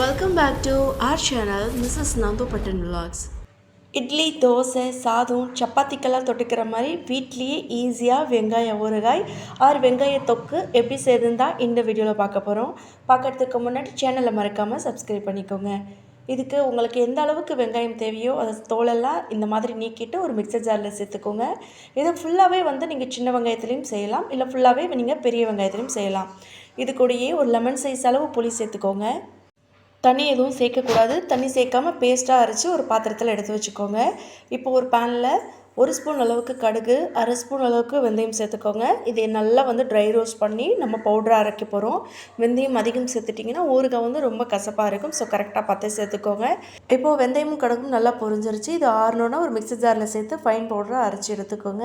Welcome back to our channel Mrs Nandu Patan idli dosa சாதம் சப்பாத்திக்கெல்லாம் தொட்டுக்கிற மாதிரி வீட்லேயே ஈஸியாக வெங்காய ஊறுகாய் ஆர் வெங்காய தொக்கு எப்படி செய்யுதுன்னு தான் இந்த வீடியோவில் பார்க்க போகிறோம் பார்க்கறதுக்கு முன்னாடி சேனலை மறக்காமல் சப்ஸ்கிரைப் பண்ணிக்கோங்க. இதுக்கு உங்களுக்கு எந்த அளவுக்கு வெங்காயம் தேவையோ அதை தோலெல்லாம் இந்த மாதிரி நீக்கிட்டு ஒரு மிக்சர் ஜாரில் சேர்த்துக்கோங்க. இதை ஃபுல்லாகவே வந்து நீங்கள் சின்ன வெங்காயத்துலேயும் செய்யலாம். இல்லை ஃபுல்லாகவே நீங்கள் பெரிய வெங்காயத்துலேயும் செய்யலாம். இது கூடயே ஒரு லெமன் சைஸ் அளவு புளி சேர்த்துக்கோங்க. தண்ணி எதுவும் சேர்க்கக்கூடாது. தண்ணி சேர்க்காம பேஸ்ட்டாக அரைச்சி ஒரு பாத்திரத்தில் எடுத்து வச்சுக்கோங்க. இப்போ ஒரு பேனில் ஒரு ஸ்பூன் அளவுக்கு கடுகு அரை ஸ்பூன் அளவுக்கு வெந்தயம் சேர்த்துக்கோங்க. இதை நல்லா வந்து ட்ரை ரோஸ்ட் பண்ணி நம்ம பவுடராக அரைக்க போகிறோம் வெந்தயம் அதிகம் சேர்த்துட்டிங்கன்னா ஊறுகாய் வந்து ரொம்ப கசப்பாக இருக்கும். ஸோ கரெக்டாக பார்த்து சேர்த்துக்கோங்க. இப்போது வெந்தயமும் கடுகும் நல்லா பொரிஞ்சிருச்சு. இது ஆறணுன்னா ஒரு மிக்ஸி ஜாரில் சேர்த்து ஃபைன் பவுடராக அரைச்சி எடுத்துக்கோங்க.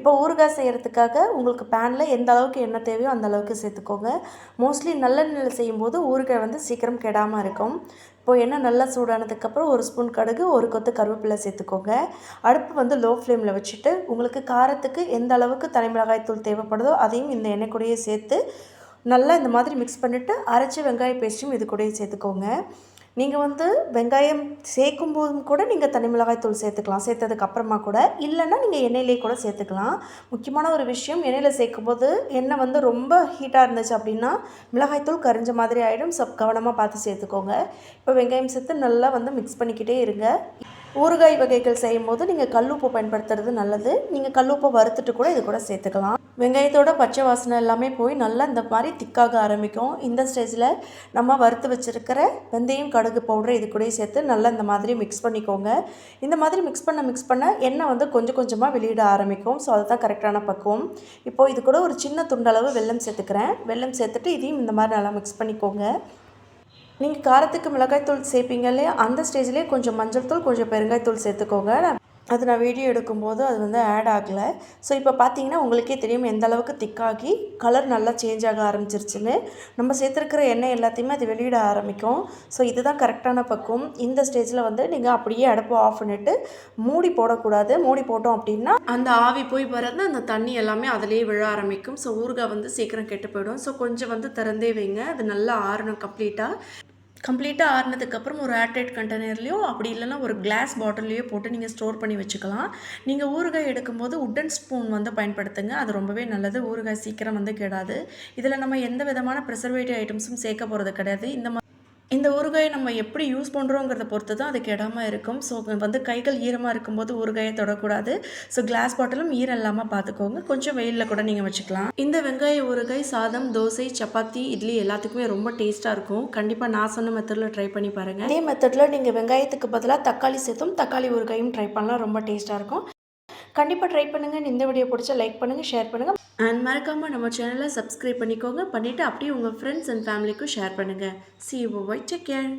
இப்போ ஊறுகாய் செய்கிறதுக்காக உங்களுக்கு பேனில் எந்த அளவுக்கு எண்ணெய் தேவையோ அந்த அளவுக்கு சேர்த்துக்கோங்க. மோஸ்ட்லி நல்லெண்ணெயில் செய்யும்போது ஊறுகாய் வந்து சீக்கிரம் கெடாமல் இருக்கும். இப்போது எண்ணெய் நல்லா சூடானதுக்கப்புறம் ஒரு ஸ்பூன் கடுகு ஒரு கொத்து கருவேப்பிலை சேர்த்துக்கோங்க. அடுப்பு வந்து லோ ஃப்ளேமில் வச்சுட்டு உங்களுக்கு காரத்துக்கு எந்த அளவுக்கு தனி மிளகாய் தூள் தேவைப்படுதோ அதையும் இந்த எண்ணெய் கூடயே சேர்த்து நல்லா இந்த மாதிரி மிக்ஸ் பண்ணிவிட்டு அரைச்சி வெங்காய பேஸ்ட்டும் இது கூடயே சேர்த்துக்கோங்க. நீங்கள் வந்து வெங்காயம் சேர்க்கும் போதும் கூட நீங்கள் தனி மிளகாய் தூள் சேர்த்துக்கலாம். சேர்த்ததுக்கு அப்புறமா கூட இல்லைன்னா நீங்கள் எண்ணெயிலே கூட சேர்த்துக்கலாம். முக்கியமான ஒரு விஷயம் எண்ணெயில் சேர்க்கும் போது எண்ணெய் வந்து ரொம்ப ஹீட்டாக இருந்துச்சு அப்படின்னா மிளகாய் தூள் கரிஞ்ச மாதிரி ஆகிடும் சப் கவனமாக பார்த்து சேர்த்துக்கோங்க. இப்போ வெங்காயம் சேர்த்து நல்லா வந்து மிக்ஸ் பண்ணிக்கிட்டே இருங்க. ஊறுகாய் வகைகள் செய்யும் போது நீங்கள் கல்லுப்பு பயன்படுத்துறது நல்லது. நீங்கள் கல்லுப்பை வறுத்துட்டு கூட இது கூட சேர்த்துக்கலாம். வெங்காயத்தோட பச்சை வாசனை எல்லாமே போய் நல்லா இந்த மாதிரி திக்காக ஆரம்பிக்கும். இந்த ஸ்டேஜில் நம்ம வறுத்து வச்சுருக்கிற வெந்தயம் கடுகு பவுடர் இது கூட சேர்த்து நல்லா இந்த மாதிரி மிக்ஸ் பண்ணிக்கோங்க. இந்த மாதிரி மிக்ஸ் பண்ண மிக்ஸ் பண்ண எண்ணெய் வந்து கொஞ்சம் கொஞ்சமாக வெளியிட ஆரம்பிக்கும். ஸோ அதுதான் கரெக்டான பக்குவம். இப்போது இது கூட ஒரு சின்ன துண்டளவு வெல்லம் சேர்த்துக்கிறேன். வெல்லம் சேர்த்துட்டு இதையும் இந்த மாதிரி நல்லா மிக்ஸ் பண்ணிக்கோங்க. நீங்கள் காரத்துக்கு மிளகாய் தூள் சேர்ப்பீங்க இல்லையா? அந்த ஸ்டேஜ்லேயே கொஞ்சம் மஞ்சள் தூள் கொஞ்சம் பெருங்காயத்தூள் சேர்த்துக்கோங்க. அது நான் வீடியோ எடுக்கும்போது அது வந்து ஆட் ஆகலை. ஸோ இப்போ பார்த்தீங்கன்னா உங்களுக்கே தெரியும் எந்த அளவுக்கு திக்காகி கலர் நல்லா சேஞ்ச் ஆக ஆரம்பிச்சிருச்சுன்னு. நம்ம சேர்த்துருக்கிற எண்ணெய் எல்லாத்தையுமே அது வெளியிட ஆரம்பிக்கும். ஸோ இதுதான் கரெக்டான பக்குவம். இந்த ஸ்டேஜில் வந்து நீங்கள் அப்படியே அடுப்பு ஆஃப் பண்ணிவிட்டு மூடி போடக்கூடாது. மூடி போட்டோம் அப்படின்னா அந்த ஆவி போய் பிறந்து அந்த தண்ணி எல்லாமே அதிலேயே விழ ஆரம்பிக்கும். ஸோ ஊறுகாய் வந்து சீக்கிரம் கெட்டு போயிடும். ஸோ கொஞ்சம் வந்து திறந்தே வைங்க. அது நல்லா ஆறணும் கம்ப்ளீட்டாக கம்ப்ளீட்டாக ஆறினதுக்கப்புறம் ஒரு ஏர்டைட் கண்டெய்னர்லேயோ அப்படி இல்லைன்னா ஒரு கிளாஸ் பாட்டில்லையோ போட்டு நீங்கள் ஸ்டோர் பண்ணி வச்சுக்கலாம். நீங்கள் ஊறுகாய் எடுக்கும்போது உட்டன் ஸ்பூன் வந்து பயன்படுத்துங்க. அது ரொம்பவே நல்லது. ஊறுகாய் சீக்கிரம் வந்து கெடாது. இதில் நம்ம எந்த விதமான ப்ரிசர்வேட்டிவ் ஐட்டம்ஸும் சேர்க்க போகிறது கிடையாது. இந்த மாதிரி இந்த ஊறுகாயை நம்ம எப்படி யூஸ் பண்ணுறோங்கிறத பொறுத்து தான் அது கெடாமல் இருக்கும். ஸோ வந்து கைகள் ஈரமாக இருக்கும்போது ஊறுகாயை தொடக்கூடாது. ஸோ கிளாஸ் பாட்டிலும் ஈரம் இல்லாமல் பார்த்துக்கோங்க கொஞ்சம் வெயிலில் கூட நீங்கள் வச்சுக்கலாம். இந்த வெங்காய ஊறுகாய் சாதம் தோசை சப்பாத்தி இட்லி எல்லாத்துக்குமே ரொம்ப டேஸ்ட்டாக இருக்கும். கண்டிப்பாக நான் சொன்ன மெத்தடில் ட்ரை பண்ணி பாருங்கள் அதே மெத்தடில் நீங்கள் வெங்காயத்துக்கு பதிலாக தக்காளி சேர்த்தும் தக்காளி ஊறுகாயும் ட்ரை பண்ணலாம். ரொம்ப டேஸ்ட்டாக இருக்கும். கண்டிப்பாக ட்ரை பண்ணுங்கள் இந்த வீடியோ பிடிச்சா லைக் பண்ணுங்கள் ஷேர் பண்ணுங்கள் அண்ட் மறக்காமல் நம்ம சேனலை சப்ஸ்கிரைப் பண்ணிக்கோங்க. பண்ணிவிட்டு அப்படியே உங்கள் ஃப்ரெண்ட்ஸ் அண்ட் ஃபேமிலிக்கும் ஷேர் பண்ணுங்கள் C O Y take care